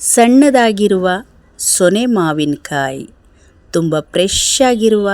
ಸಣ್ಣದಾಗಿರುವ ಸೊನೆ ಮಾವಿನಕಾಯಿ. ತುಂಬ ಫ್ರೆಶ್ ಆಗಿರುವ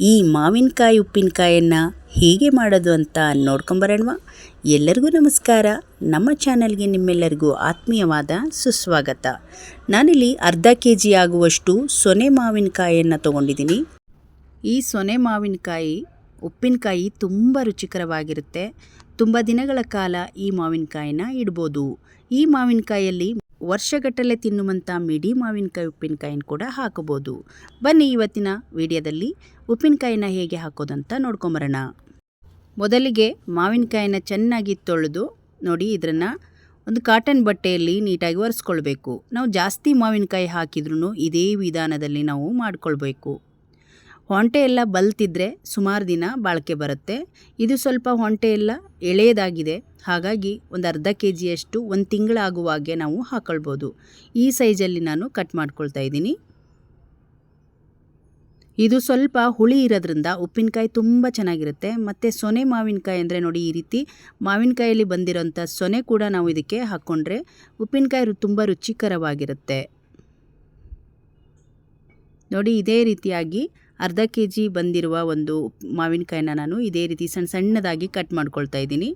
ಈ ಮಾವಿನಕಾಯಿ ಉಪ್ಪಿನಕಾಯನ್ನು ಹೇಗೆ ಮಾಡೋದು ಅಂತ ನೋಡ್ಕೊಂಬರೋಣವಾ ಎಲ್ಲರಿಗೂ ನಮಸ್ಕಾರ. ನಮ್ಮ ಚಾನಲ್ಗೆ ನಿಮ್ಮೆಲ್ಲರಿಗೂ ಆತ್ಮೀಯವಾದ ಸುಸ್ವಾಗತ. ನಾನಿಲ್ಲಿ ಅರ್ಧ ಕೆ ಜಿ ಆಗುವಷ್ಟು ಸೊನೆ ಮಾವಿನಕಾಯಿಯನ್ನು ತೊಗೊಂಡಿದ್ದೀನಿ. ಈ ಸೊನೆ ಮಾವಿನಕಾಯಿ ಉಪ್ಪಿನಕಾಯಿ ತುಂಬ ರುಚಿಕರವಾಗಿರುತ್ತೆ. ತುಂಬ ದಿನಗಳ ಕಾಲ ಈ ಮಾವಿನಕಾಯಿನ ಇಡ್ಬೋದು. ಈ ಮಾವಿನಕಾಯಲ್ಲಿ ವರ್ಷಗಟ್ಟಲೆ ತಿನ್ನುವಂಥ ಮಿಡಿ ಮಾವಿನಕಾಯಿ ಉಪ್ಪಿನಕಾಯಿನ ಕೂಡ ಹಾಕಬೋದು. ಬನ್ನಿ ಇವತ್ತಿನ ವಿಡಿಯೋದಲ್ಲಿ ಉಪ್ಪಿನಕಾಯಿನ ಹೇಗೆ ಹಾಕೋದಂತ ನೋಡ್ಕೊಂಬರೋಣ. ಮೊದಲಿಗೆ ಮಾವಿನಕಾಯಿನ ಚೆನ್ನಾಗಿ ತೊಳೆದು ನೋಡಿ ಇದನ್ನು ಒಂದು ಕಾಟನ್ ಬಟ್ಟೆಯಲ್ಲಿ ನೀಟಾಗಿ ಒರೆಸ್ಕೊಳ್ಬೇಕು. ನಾವು ಜಾಸ್ತಿ ಮಾವಿನಕಾಯಿ ಹಾಕಿದ್ರೂ ಇದೇ ವಿಧಾನದಲ್ಲಿ ನಾವು ಮಾಡ್ಕೊಳ್ಬೇಕು. ಹೊಂಟೆ ಎಲ್ಲ ಬಲ್ತಿದ್ರೆ ಸುಮಾರು ದಿನ ಬಾಳಿಕೆ ಬರುತ್ತೆ. ಇದು ಸ್ವಲ್ಪ ಹೊಂಟೆ ಎಲ್ಲ ಎಳೆಯದಾಗಿದೆ. ಹಾಗಾಗಿ ಒಂದು ಅರ್ಧ ಕೆ ಜಿಯಷ್ಟು ಒಂದು ತಿಂಗಳಾಗುವಾಗೆ ನಾವು ಹಾಕೊಳ್ಬೋದು. ಈ ಸೈಜಲ್ಲಿ ನಾನು ಕಟ್ ಮಾಡ್ಕೊಳ್ತಾ ಇದ್ದೀನಿ. ಇದು ಸ್ವಲ್ಪ ಹುಳಿ ಇರೋದ್ರಿಂದ ಉಪ್ಪಿನಕಾಯಿ ತುಂಬ ಚೆನ್ನಾಗಿರುತ್ತೆ. ಮತ್ತು ಸೊನೆ ಮಾವಿನಕಾಯಿ ಅಂದರೆ ನೋಡಿ ಈ ರೀತಿ ಮಾವಿನಕಾಯಲ್ಲಿ ಬಂದಿರೋಂಥ ಸೊನೆ ಕೂಡ ನಾವು ಇದಕ್ಕೆ ಹಾಕ್ಕೊಂಡ್ರೆ ಉಪ್ಪಿನಕಾಯಿ ತುಂಬ ರುಚಿಕರವಾಗಿರುತ್ತೆ. ನೋಡಿ ಇದೇ ರೀತಿಯಾಗಿ ಅರ್ಧ ಕೆ ಜಿ ಬಂದಿರುವ ಒಂದು ಮಾವಿನಕಾಯಿನ ನಾನು ಇದೇ ರೀತಿ ಸಣ್ಣ ಸಣ್ಣದಾಗಿ ಕಟ್ ಮಾಡ್ಕೊಳ್ತಾ ಇದ್ದೀನಿ.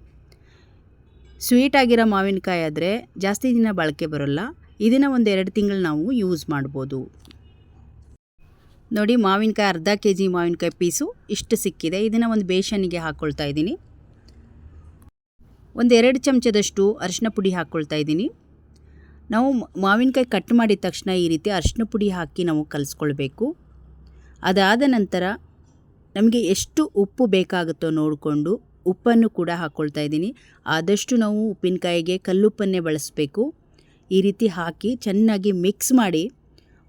ಸ್ವೀಟ್ ಆಗಿರೋ ಮಾವಿನಕಾಯಿ ಆದರೆ ಜಾಸ್ತಿ ದಿನ ಬಾಳಿಕೆ ಬರೋಲ್ಲ. ಇದನ್ನು ಒಂದು ಎರಡು ತಿಂಗಳು ನಾವು ಯೂಸ್ ಮಾಡ್ಬೋದು. ನೋಡಿ ಮಾವಿನಕಾಯಿ ಅರ್ಧ ಕೆ ಜಿ ಮಾವಿನಕಾಯಿ ಪೀಸು ಇಷ್ಟು ಸಿಕ್ಕಿದೆ. ಇದನ್ನು ಒಂದು ಬೇಷನಿಗೆ ಹಾಕ್ಕೊಳ್ತಾ ಇದ್ದೀನಿ. ಒಂದು ಎರಡು ಚಮಚದಷ್ಟು ಅರಿಶಿನ ಪುಡಿ ಹಾಕ್ಕೊಳ್ತಾ ಇದ್ದೀನಿ. ನಾವು ಮಾವಿನಕಾಯಿ ಕಟ್ ಮಾಡಿದ ತಕ್ಷಣ ಈ ರೀತಿ ಅರಿಶಿನ ಪುಡಿ ಹಾಕಿ ನಾವು ಕಲಿಸ್ಕೊಳ್ಬೇಕು. ಅದಾದ ನಂತರ ನಮಗೆ ಎಷ್ಟು ಉಪ್ಪು ಬೇಕಾಗುತ್ತೋ ನೋಡಿಕೊಂಡು ಉಪ್ಪನ್ನು ಕೂಡ ಹಾಕ್ಕೊಳ್ತಾ ಇದ್ದೀನಿ. ಆದಷ್ಟು ನಾವು ಉಪ್ಪಿನಕಾಯಿಗೆ ಕಲ್ಲುಪ್ಪನ್ನೇ ಬಳಸಬೇಕು. ಈ ರೀತಿ ಹಾಕಿ ಚೆನ್ನಾಗಿ ಮಿಕ್ಸ್ ಮಾಡಿ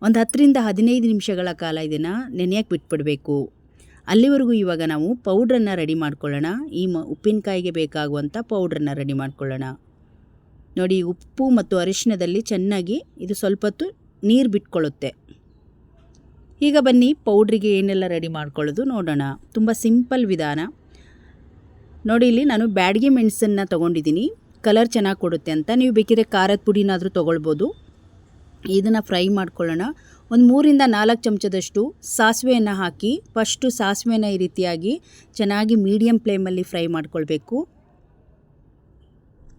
ಒಂದು ಹತ್ತರಿಂದ ಹದಿನೈದು ನಿಮಿಷಗಳ ಕಾಲ ಇದನ್ನು ನೆನೆಯಕ್ಕೆ ಬಿಟ್ಬಿಡಬೇಕು. ಅಲ್ಲಿವರೆಗೂ ಇವಾಗ ನಾವು ಪೌಡ್ರನ್ನು ರೆಡಿ ಮಾಡ್ಕೊಳ್ಳೋಣ. ಈ ಮ ಉಪ್ಪಿನಕಾಯಿಗೆ ಬೇಕಾಗುವಂಥ ಪೌಡ್ರನ್ನು ರೆಡಿ ಮಾಡ್ಕೊಳ್ಳೋಣ. ನೋಡಿ ಉಪ್ಪು ಮತ್ತು ಅರಿಶಿಣದಲ್ಲಿ ಚೆನ್ನಾಗಿ ಇದು ಸ್ವಲ್ಪ ಹೊತ್ತು ನೀರು ಬಿಟ್ಕೊಳ್ಳುತ್ತೆ. ಈಗ ಬನ್ನಿ, ಪೌಡ್ರಿಗೆ ಏನೆಲ್ಲ ರೆಡಿ ಮಾಡ್ಕೊಳ್ಳೋದು ನೋಡೋಣ. ತುಂಬ ಸಿಂಪಲ್ ವಿಧಾನ. ನೋಡಿ, ಇಲ್ಲಿ ನಾನು ಬ್ಯಾಡಗಿ ಮೆಣಸನ್ನು ತೊಗೊಂಡಿದ್ದೀನಿ. ಕಲರ್ ಚೆನ್ನಾಗಿ ಕೊಡುತ್ತೆ ಅಂತ. ನೀವು ಬೇಕಿದ್ರೆ ಖಾರದ ಪುಡಿನಾದರೂ ತೊಗೊಳ್ಬೋದು. ಇದನ್ನು ಫ್ರೈ ಮಾಡ್ಕೊಳ್ಳೋಣ. ಒಂದು ಮೂರಿಂದ ನಾಲ್ಕು ಚಮಚದಷ್ಟು ಸಾಸಿವೆಯನ್ನು ಹಾಕಿ ಫಸ್ಟು ಸಾಸಿವೆನ ಈ ರೀತಿಯಾಗಿ ಚೆನ್ನಾಗಿ ಮೀಡಿಯಮ್ ಫ್ಲೇಮಲ್ಲಿ ಫ್ರೈ ಮಾಡ್ಕೊಳ್ಬೇಕು.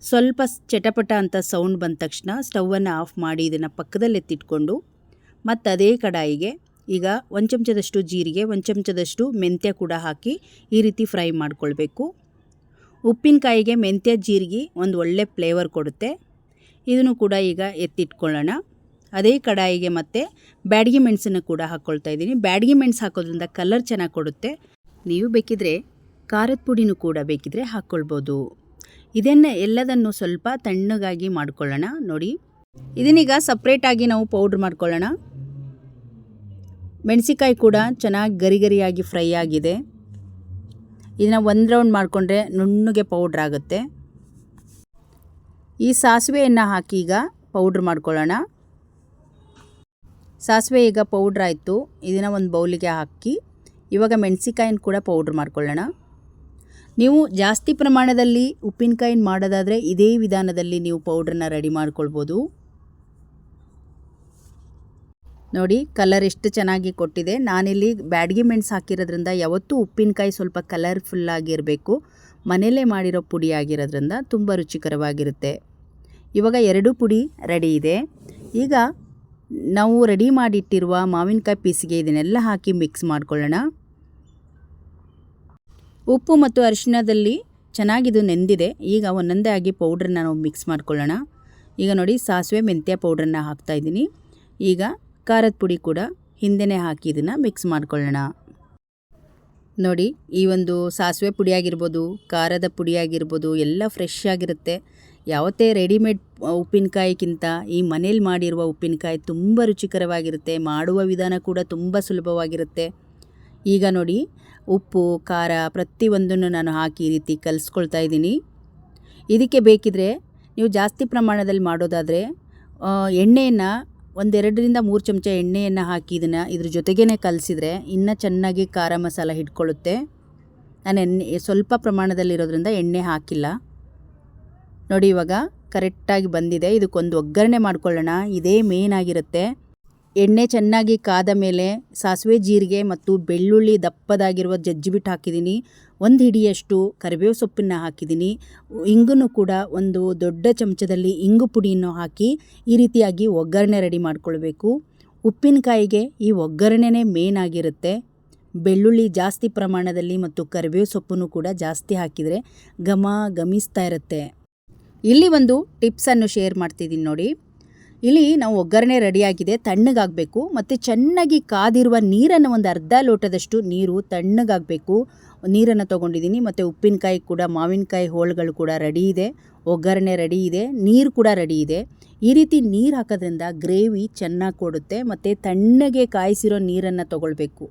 ಸ್ವಲ್ಪ ಚಟಪಟ ಅಂತ ಸೌಂಡ್ ಬಂದ ತಕ್ಷಣ ಸ್ಟವನ್ನು ಆಫ್ ಮಾಡಿ ಇದನ್ನು ಪಕ್ಕದಲ್ಲಿ ಎತ್ತಿಟ್ಕೊಂಡು ಮತ್ತು ಅದೇ ಕಡಾಯಿಗೆ ಈಗ ಒಂದು ಚಮಚದಷ್ಟು ಜೀರಿಗೆ, ಒಂದು ಚಮಚದಷ್ಟು ಮೆಂತ್ಯ ಕೂಡ ಹಾಕಿ ಈ ರೀತಿ ಫ್ರೈ ಮಾಡಿಕೊಳ್ಬೇಕು. ಉಪ್ಪಿನಕಾಯಿಗೆ ಮೆಂತ್ಯ, ಜೀರಿಗೆ ಒಂದು ಒಳ್ಳೆ ಫ್ಲೇವರ್ ಕೊಡುತ್ತೆ. ಇದನ್ನು ಕೂಡ ಈಗ ಎತ್ತಿಟ್ಕೊಳ್ಳೋಣ. ಅದೇ ಕಡಾಯಿಗೆ ಮತ್ತು ಬ್ಯಾಡಗಿ ಮೆಣಸನ್ನು ಕೂಡ ಹಾಕ್ಕೊಳ್ತಾ ಇದ್ದೀನಿ. ಬ್ಯಾಡಗಿ ಮೆಣಸು ಹಾಕೋದ್ರಿಂದ ಕಲರ್ ಚೆನ್ನಾಗಿ ಕೊಡುತ್ತೆ. ನೀವು ಬೇಕಿದ್ರೆ ಖಾರದ ಪುಡಿನೂ ಕೂಡ ಬೇಕಿದ್ರೆ ಹಾಕ್ಕೊಳ್ಬೋದು ಇದನ್ನು ಎಲ್ಲದನ್ನು ಸ್ವಲ್ಪ ತಣ್ಣಗಾಗಿ ಮಾಡ್ಕೊಳ್ಳೋಣ. ನೋಡಿ, ಇದನ್ನೀಗ ಸಪ್ರೇಟಾಗಿ ನಾವು ಪೌಡ್ರ್ ಮಾಡ್ಕೊಳ್ಳೋಣ. ಮೆಣಸಿಕಾಯಿ ಕೂಡ ಚೆನ್ನಾಗಿ ಗರಿ ಗರಿಯಾಗಿ ಫ್ರೈ ಆಗಿದೆ. ಇದನ್ನು ಒಂದು ರೌಂಡ್ ಮಾಡಿಕೊಂಡ್ರೆ ನುಣ್ಣಗೆ ಪೌಡ್ರ್ ಆಗುತ್ತೆ. ಈ ಸಾಸಿವೆಯನ್ನು ಹಾಕಿ ಈಗ ಪೌಡ್ರ್ ಮಾಡ್ಕೊಳ್ಳೋಣ. ಸಾಸಿವೆ ಈಗ ಪೌಡ್ರ್ ಆಯಿತು. ಇದನ್ನು ಒಂದು ಬೌಲಿಗೆ ಹಾಕಿ ಇವಾಗ ಮೆಣಸಿಕಾಯಿನ ಕೂಡ ಪೌಡ್ರ್ ಮಾಡ್ಕೊಳ್ಳೋಣ. ನೀವು ಜಾಸ್ತಿ ಪ್ರಮಾಣದಲ್ಲಿ ಉಪ್ಪಿನಕಾಯಿನ ಮಾಡೋದಾದರೆ ಇದೇ ವಿಧಾನದಲ್ಲಿ ನೀವು ಪೌಡ್ರನ್ನ ರೆಡಿ ಮಾಡ್ಕೊಳ್ಬೋದು. ನೋಡಿ ಕಲರ್ ಎಷ್ಟು ಚೆನ್ನಾಗಿ ಕೊಟ್ಟಿದೆ. ನಾನಿಲ್ಲಿ ಬ್ಯಾಡಗಿ ಮೆಣ್ಸು ಹಾಕಿರೋದ್ರಿಂದ ಯಾವತ್ತೂ ಉಪ್ಪಿನಕಾಯಿ ಸ್ವಲ್ಪ ಕಲರ್ಫುಲ್ಲಾಗಿರಬೇಕು ಮನೆಯಲ್ಲೇ ಮಾಡಿರೋ ಪುಡಿ ಆಗಿರೋದ್ರಿಂದ ತುಂಬ ರುಚಿಕರವಾಗಿರುತ್ತೆ. ಇವಾಗ ಎರಡು ಪುಡಿ ರೆಡಿ ಇದೆ. ಈಗ ನಾವು ರೆಡಿ ಮಾಡಿಟ್ಟಿರುವ ಮಾವಿನಕಾಯಿ ಪೀಸಿಗೆ ಇದನ್ನೆಲ್ಲ ಹಾಕಿ ಮಿಕ್ಸ್ ಮಾಡ್ಕೊಳ್ಳೋಣ. ಉಪ್ಪು ಮತ್ತು ಅರಿಶಿಣದಲ್ಲಿ ಚೆನ್ನಾಗಿದು ನೆಂದಿದೆ. ಈಗ ಒಂದೊಂದೇ ಆಗಿ ಪೌಡ್ರನ್ನ ನಾವು ಮಿಕ್ಸ್ ಮಾಡ್ಕೊಳ್ಳೋಣ. ಈಗ ನೋಡಿ, ಸಾಸಿವೆ ಮೆಂತ್ಯ ಪೌಡ್ರನ್ನ ಹಾಕ್ತಾಯಿದ್ದೀನಿ ಈಗ ಖಾರದ ಪುಡಿ ಕೂಡ ಹಿಂದೆನೇ ಹಾಕಿ ಇದನ್ನು ಮಿಕ್ಸ್ ಮಾಡ್ಕೊಳ್ಳೋಣ. ನೋಡಿ, ಈ ಒಂದು ಸಾಸಿವೆ ಪುಡಿ ಆಗಿರ್ಬೋದು, ಖಾರದ ಪುಡಿ ಆಗಿರ್ಬೋದು, ಎಲ್ಲ ಫ್ರೆಶ್ ಆಗಿರುತ್ತೆ. ಯಾವತ್ತೇ ರೆಡಿಮೇಡ್ ಉಪ್ಪಿನಕಾಯಿಗಿಂತ ಈ ಮನೇಲಿ ಮಾಡಿರುವ ಉಪ್ಪಿನಕಾಯಿ ತುಂಬ ರುಚಿಕರವಾಗಿರುತ್ತೆ, ಮಾಡುವ ವಿಧಾನ ಕೂಡ ತುಂಬ ಸುಲಭವಾಗಿರುತ್ತೆ. ಈಗ ನೋಡಿ, ಉಪ್ಪು, ಖಾರ ಪ್ರತಿಯೊಂದನ್ನು ನಾನು ಹಾಕಿ ಈ ರೀತಿ ಕಲಿಸ್ಕೊಳ್ತಾ ಇದ್ದೀನಿ. ಇದಕ್ಕೆ ಬೇಕಿದ್ರೆ ನೀವು ಜಾಸ್ತಿ ಪ್ರಮಾಣದಲ್ಲಿ ಮಾಡೋದಾದರೆ ಎಣ್ಣೆಯನ್ನು ಒಂದೆರಡರಿಂದ ಮೂರು ಚಮಚ ಎಣ್ಣೆಯನ್ನು ಹಾಕಿ ಇದನ್ನು ಇದ್ರ ಜೊತೆಗೇ ಕಲಸಿದ್ರೆ ಇನ್ನೂ ಚೆನ್ನಾಗಿ ಖಾರ ಮಸಾಲ ಹಿಡ್ಕೊಳ್ಳುತ್ತೆ ನಾನು ಎಣ್ಣೆ, ಸ್ವಲ್ಪ ಪ್ರಮಾಣದಲ್ಲಿರೋದ್ರಿಂದ ಎಣ್ಣೆ ಹಾಕಿಲ್ಲ. ನೋಡಿ ಇವಾಗ ಕರೆಕ್ಟಾಗಿ ಬಂದಿದೆ. ಇದಕ್ಕೊಂದು ಒಗ್ಗರಣೆ ಮಾಡ್ಕೊಳ್ಳೋಣ. ಇದೇ ಮೇನ್ ಆಗಿರುತ್ತೆ. ಎಣ್ಣೆ ಚೆನ್ನಾಗಿ ಕಾದ ಮೇಲೆ ಸಾಸಿವೆ ಜೀರಿಗೆ ಮತ್ತು ಬೆಳ್ಳುಳ್ಳಿ ದಪ್ಪದಾಗಿರುವ ಜಜ್ಜಿಬಿಟ್ಟು ಹಾಕಿದ್ದೀನಿ. ಒಂದು ಹಿಡಿಯಷ್ಟು ಕರಿಬೇವು ಸೊಪ್ಪನ್ನು ಹಾಕಿದ್ದೀನಿ. ಇಂಗನ್ನು ಕೂಡ ಒಂದು ದೊಡ್ಡ ಚಮಚದಲ್ಲಿ ಇಂಗು ಪುಡಿಯನ್ನು ಹಾಕಿ ಈ ರೀತಿಯಾಗಿ ಒಗ್ಗರಣೆ ರೆಡಿ ಮಾಡ್ಕೊಳ್ಬೇಕು. ಉಪ್ಪಿನಕಾಯಿಗೆ ಈ ಒಗ್ಗರಣೆನೇ ಮೇನ್ ಆಗಿರುತ್ತೆ. ಬೆಳ್ಳುಳ್ಳಿ ಜಾಸ್ತಿ ಪ್ರಮಾಣದಲ್ಲಿ ಮತ್ತು ಕರಿಬೇವು ಸೊಪ್ಪನ್ನು ಕೂಡ ಜಾಸ್ತಿ ಹಾಕಿದರೆ ಘಮ ಗಮಿಸ್ತಾ ಇರುತ್ತೆ. ಇಲ್ಲಿ ಒಂದು ಟಿಪ್ಸನ್ನು ಶೇರ್ ಮಾಡ್ತಿದ್ದೀನಿ ನೋಡಿ. ಇಲ್ಲಿ ನಾವು ಒಗ್ಗರಣೆ ರೆಡಿಯಾಗಿದೆ ತಣ್ಣಗಾಗಬೇಕು, ಮತ್ತು ಚೆನ್ನಾಗಿ ಕಾದಿರುವ ನೀರನ್ನು ಒಂದು ಅರ್ಧ ಲೋಟದಷ್ಟು ನೀರು ತಣ್ಣಗಾಗಬೇಕು. ನೀರನ್ನು ತೊಗೊಂಡಿದ್ದೀನಿ, ಮತ್ತು ಉಪ್ಪಿನಕಾಯಿ ಕೂಡ, ಮಾವಿನಕಾಯಿ ಹೋಳುಗಳು ಕೂಡ ರೆಡಿ ಇದೆ, ಒಗ್ಗರಣೆ ರೆಡಿ ಇದೆ, ನೀರು ಕೂಡ ರೆಡಿ ಇದೆ. ಈ ರೀತಿ ನೀರು ಹಾಕೋದ್ರಿಂದ ಗ್ರೇವಿ ಚೆನ್ನಾಗಿ ಕೊಡುತ್ತೆ, ಮತ್ತು ತಣ್ಣಗೆ ಕಾಯಿಸಿರೋ ನೀರನ್ನು ತೊಗೊಳ್ಬೇಕು.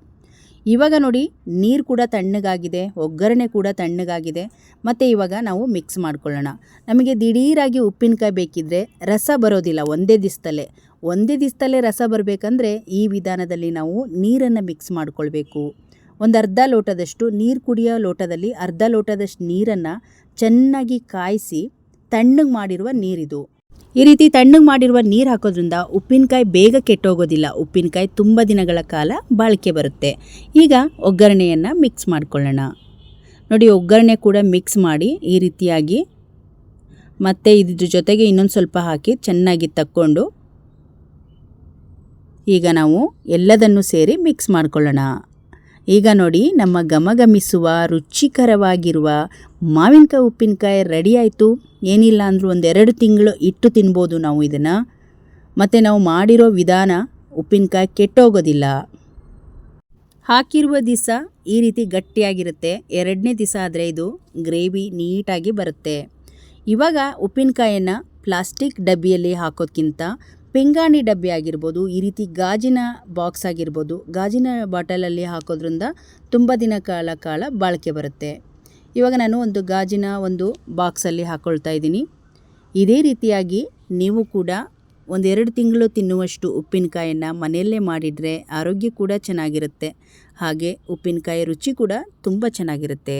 ಇವಾಗ ನೋಡಿ, ನೀರು ಕೂಡ ತಣ್ಣಗಾಗಿದೆ, ಒಗ್ಗರಣೆ ಕೂಡ ತಣ್ಣಗಾಗಿದೆ. ಮತ್ತು ಇವಾಗ ನಾವು ಮಿಕ್ಸ್ ಮಾಡ್ಕೊಳ್ಳೋಣ. ನಮಗೆ ದಿಢೀರಾಗಿ ಉಪ್ಪಿನಕಾಯಿ ಬೇಕಿದ್ದರೆ ರಸ ಬರೋದಿಲ್ಲ, ಒಂದೇ ದಿವಸದಲ್ಲೇ ಒಂದೇ ದಿವಸದಲ್ಲೇ ರಸ ಬರಬೇಕಂದ್ರೆ ಈ ವಿಧಾನದಲ್ಲಿ ನಾವು ನೀರನ್ನು ಮಿಕ್ಸ್ ಮಾಡಿಕೊಳ್ಬೇಕು. ಒಂದು ಅರ್ಧ ಲೋಟದಷ್ಟು ನೀರು ಕುಡಿಯೋ ಲೋಟದಲ್ಲಿ ಅರ್ಧ ಲೋಟದಷ್ಟು ನೀರನ್ನು ಚೆನ್ನಾಗಿ ಕಾಯಿಸಿ ತಣ್ಣಗೆ ಮಾಡಿರುವ ನೀರಿದು. ಈ ರೀತಿ ತಣ್ಣಗೆ ಮಾಡಿರುವ ನೀರು ಹಾಕೋದ್ರಿಂದ ಉಪ್ಪಿನಕಾಯಿ ಬೇಗ ಕೆಟ್ಟೋಗೋದಿಲ್ಲ. ಉಪ್ಪಿನಕಾಯಿ ತುಂಬ ದಿನಗಳ ಕಾಲ ಬಾಳಿಕೆ ಬರುತ್ತೆ. ಈಗ ಒಗ್ಗರಣೆಯನ್ನು ಮಿಕ್ಸ್ ಮಾಡ್ಕೊಳ್ಳೋಣ. ನೋಡಿ, ಒಗ್ಗರಣೆ ಕೂಡ ಮಿಕ್ಸ್ ಮಾಡಿ ಈ ರೀತಿಯಾಗಿ ಮತ್ತು ಇದ್ರ ಜೊತೆಗೆ ಇನ್ನೊಂದು ಸ್ವಲ್ಪ ಹಾಕಿ ಚೆನ್ನಾಗಿ ತಕ್ಕೊಂಡು ಈಗ ನಾವು ಎಲ್ಲದನ್ನು ಸೇರಿ ಮಿಕ್ಸ್ ಮಾಡ್ಕೊಳ್ಳೋಣ. ಈಗ ನೋಡಿ ನಮ್ಮ ಗಮಗಮಿಸುವ ರುಚಿಕರವಾಗಿರುವ ಮಾವಿನಕಾಯಿ ಉಪ್ಪಿನಕಾಯಿ ರೆಡಿ ಆಯಿತು. ಏನಿಲ್ಲ ಅಂದರೂ ಒಂದೆರಡು ತಿಂಗಳು ಇಟ್ಟು ತಿನ್ಬೋದು ನಾವು ಇದನ್ನು. ಮತ್ತು ನಾವು ಮಾಡಿರೋ ವಿಧಾನ ಉಪ್ಪಿನಕಾಯಿ ಕೆಟ್ಟೋಗೋದಿಲ್ಲ. ಹಾಕಿರುವ ದಿವಸ ಈ ರೀತಿ ಗಟ್ಟಿಯಾಗಿರುತ್ತೆ. ಎರಡನೇ ದಿವಸ ಆದರೆ ಇದು ಗ್ರೇವಿ ನೀಟಾಗಿ ಬರುತ್ತೆ. ಇವಾಗ ಉಪ್ಪಿನಕಾಯನ್ನು ಪ್ಲಾಸ್ಟಿಕ್ ಡಬ್ಬಿಯಲ್ಲಿ ಹಾಕೋದ್ಕಿಂತ ಪಿಂಗಾಣಿ ಡಬ್ಬಿ ಆಗಿರ್ಬೋದು, ಈ ರೀತಿ ಗಾಜಿನ ಬಾಕ್ಸ್ ಆಗಿರ್ಬೋದು, ಗಾಜಿನ ಬಾಟಲಲ್ಲಿ ಹಾಕೋದ್ರಿಂದ ತುಂಬ ದಿನ ಕಾಲ ಕಾಲ ಬಾಳಿಕೆ ಬರುತ್ತೆ. ಇವಾಗ ನಾನು ಒಂದು ಗಾಜಿನ ಒಂದು ಬಾಕ್ಸಲ್ಲಿ ಹಾಕ್ಕೊಳ್ತಾ ಇದ್ದೀನಿ. ಇದೇ ರೀತಿಯಾಗಿ ನೀವು ಕೂಡ ಒಂದೆರಡು ತಿಂಗಳು ತಿನ್ನುವಷ್ಟು ಉಪ್ಪಿನಕಾಯನ್ನು ಮನೆಯಲ್ಲೇ ಮಾಡಿದರೆ ಆರೋಗ್ಯ ಕೂಡ ಚೆನ್ನಾಗಿರುತ್ತೆ. ಹಾಗೆ ಉಪ್ಪಿನಕಾಯಿ ರುಚಿ ಕೂಡ ತುಂಬ ಚೆನ್ನಾಗಿರುತ್ತೆ.